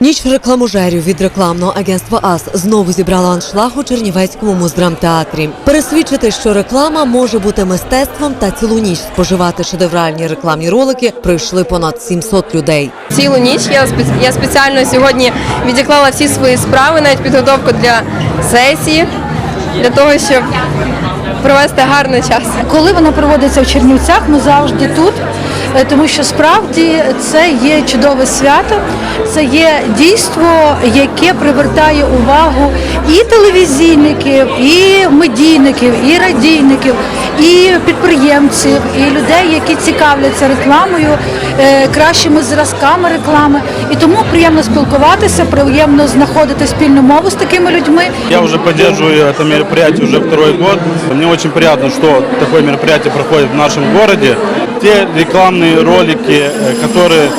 Ніч рекламожерів від рекламного агентства АС знову зібрала аншлаг у Чернівецькому муздрамтеатрі. Пересвідчити, що реклама може бути мистецтвом та цілу ніч споживати шедевральні рекламні ролики, прийшли понад 700 людей. Цілу ніч я я спеціально сьогодні відіклала всі свої справи, навіть підготовку для сесії, для того, щоб провести гарний час. Коли вона проводиться в Чернівцях, ми завжди тут, тому що справді це є чудове свято, це є дійство, яке привертає увагу і телевізійників, і медійників, і радійників, і підприємців, і людей, які цікавляться рекламою, е, кращими зразками реклами. І тому приємно спілкуватися, приємно знаходити спільну мову з такими людьми. Я уже поддерживаю это мероприятие уже второй год. Мне очень приятно, что такое мероприятие проходит в нашем городе Те рекламные ролики, э, которые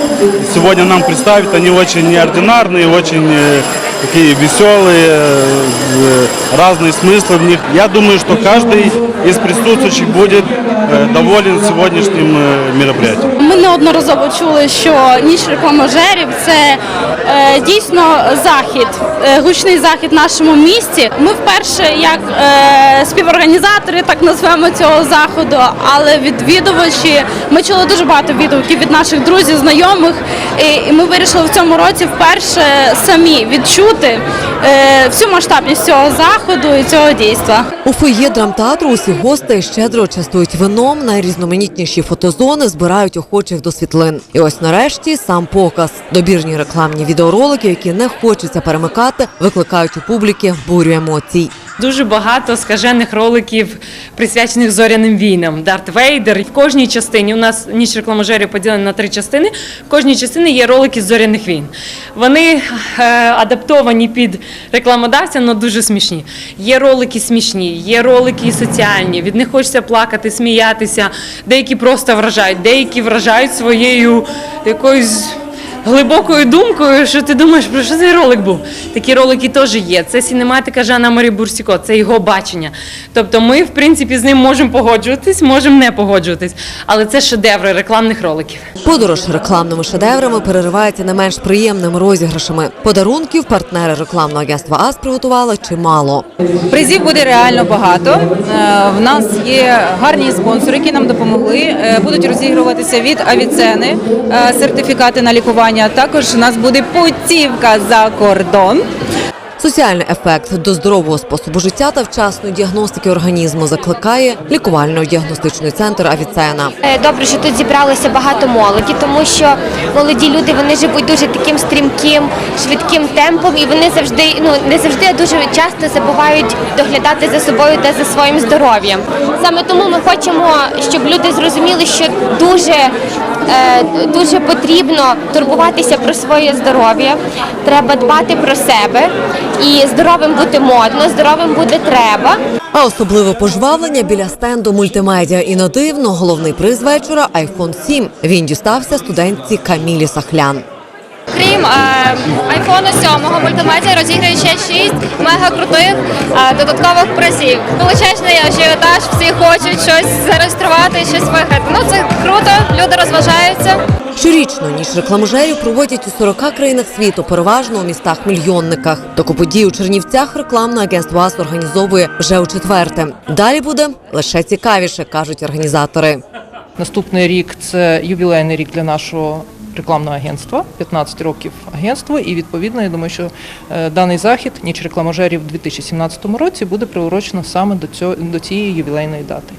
сегодня нам представят, они очень неординарные, очень э, такие веселые, э, разные смыслы в них. Я думаю, что каждый из присутствующих будет э, доволен сегодняшним э, мероприятием. Ми неодноразово чули, що ніч рекламожерів це е, дійсно захід, е, гучний захід в нашому місті. Ми вперше, як е, співорганізатори, так назвемо цього заходу, але відвідувачі ми чули дуже багато відгуків від наших друзів, знайомих, і, і ми вирішили в цьому році вперше самі відчути е, всю масштабність цього заходу і цього дійства. У фоє драмтеатру усі гости щедро частують вином, найрізноманітніші фотозони збирають охочих до світлин. І ось нарешті сам показ. Добірні рекламні відеоролики, які не хочеться перемикати, викликають у публіки бурю емоцій. Дуже багато скажених роликів, присвячених зоряним війнам. Дарт Вейдер. В кожній частині у нас ніч рекламожерів поділена на три частини. В кожній частині є ролики з зоряних війн. Вони е, адаптовані під рекламодавця, але дуже смішні. Є ролики смішні, є ролики соціальні. Від них хочеться плакати, сміятися. Деякі просто вражають, деякі вражають своєю якоюсь глибокою думкою, що ти думаєш, про що цей ролик був. Такі ролики теж є. Це сінематика Жана Марі Бурсіко, це його бачення. Тобто ми, в принципі, з ним можемо погоджуватись, можемо не погоджуватись. Але це шедеври рекламних роликів. Подорож рекламними шедеврами переривається не менш приємними розіграшами. Подарунків партнери рекламного агентства АС приготували чимало. Призів буде реально багато. Е, В нас є гарні спонсори, які нам допомогли. Е, Будуть розігруватися від Авіцени е, сертифікати на лікування. Також у нас буде путівка за кордон. Соціальний ефект до здорового способу життя та вчасної діагностики організму закликає лікувально-діагностичний центр Авіцена. Е, Добре, що тут зібралося багато молоді, тому що молоді люди вони живуть дуже таким стрімким, швидким темпом, і вони завжди, ну не завжди, а дуже часто забувають доглядати за собою та за своїм здоров'ям. Саме тому ми хочемо, щоб люди зрозуміли, що дуже, е, дуже потрібно турбуватися про своє здоров'я. Треба дбати про себе і здоровим бути модно, здоровим буде треба. А особливе пожвавлення біля стенду мультимедіа. І не дивно, головний приз вечора iPhone 7. Він дістався студентці Камілі Сахлян. Крім айфону 7 мультимедіа розіграє ще 6 мега крутих додаткових призів. Величезний ажіотаж, всі хочуть щось зареєструвати, щось виграти. Ну це круто, люди розважаються. Щорічно ніч рекламожерів проводять у 40 країнах світу, переважно у містах-мільйонниках. Таку подію у Чернівцях рекламне агентство АС організовує вже у четверте. Далі буде лише цікавіше, кажуть організатори. Наступний рік це ювілейний рік для нашого рекламного агентства, 15 років агентства, і відповідно я думаю, що е, даний захід ніч рекламожерів у 2017 році буде приурочено саме до цього до цієї ювілейної дати.